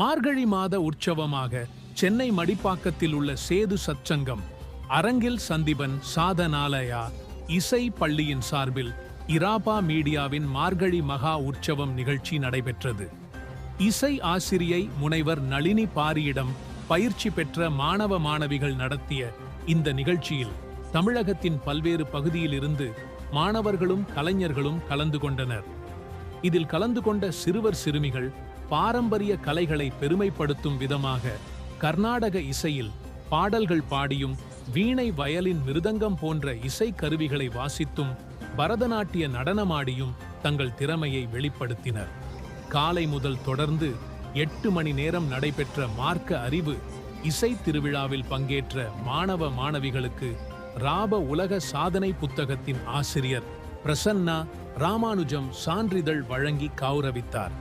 மார்கழி மாத உற்சவமாக சென்னை மடிப்பாக்கத்தில் உள்ள சேது சச்சங்கம் அரங்கில் சந்திபன் சாதனாலயா இசை பள்ளியின் சார்பில் இராபா மீடியாவின் மார்கழி மகா உற்சவம் நிகழ்ச்சி நடைபெற்றது. இசை ஆசிரியை முனைவர் நளினி பாரியிடம் பயிற்சி பெற்ற மாணவ மாணவிகள் நடத்திய இந்த நிகழ்ச்சியில் தமிழகத்தின் பல்வேறு பகுதியிலிருந்து மாணவர்களும் கலைஞர்களும் கலந்து கொண்டனர். இதில் கலந்து கொண்ட சிறுவர் சிறுமிகள் பாரம்பரிய கலைகளை பெருமைப்படுத்தும் விதமாக கர்நாடக இசையில் பாடல்கள் பாடியும் வீணை வயலின் மிருதங்கம் போன்ற இசை கருவிகளை வாசித்தும் பரதநாட்டிய நடனமாடியும் தங்கள் திறமையை வெளிப்படுத்தினர். காலை முதல் தொடர்ந்து எட்டு மணி நேரம் நடைபெற்ற மார்க்க அறிவு இசை திருவிழாவில் பங்கேற்ற மாணவ மாணவிகளுக்கு ராப உலக சாதனை புத்தகத்தின் ஆசிரியர் பிரசன்னா ராமானுஜம் சான்றிதழ் வழங்கி கௌரவித்தார்.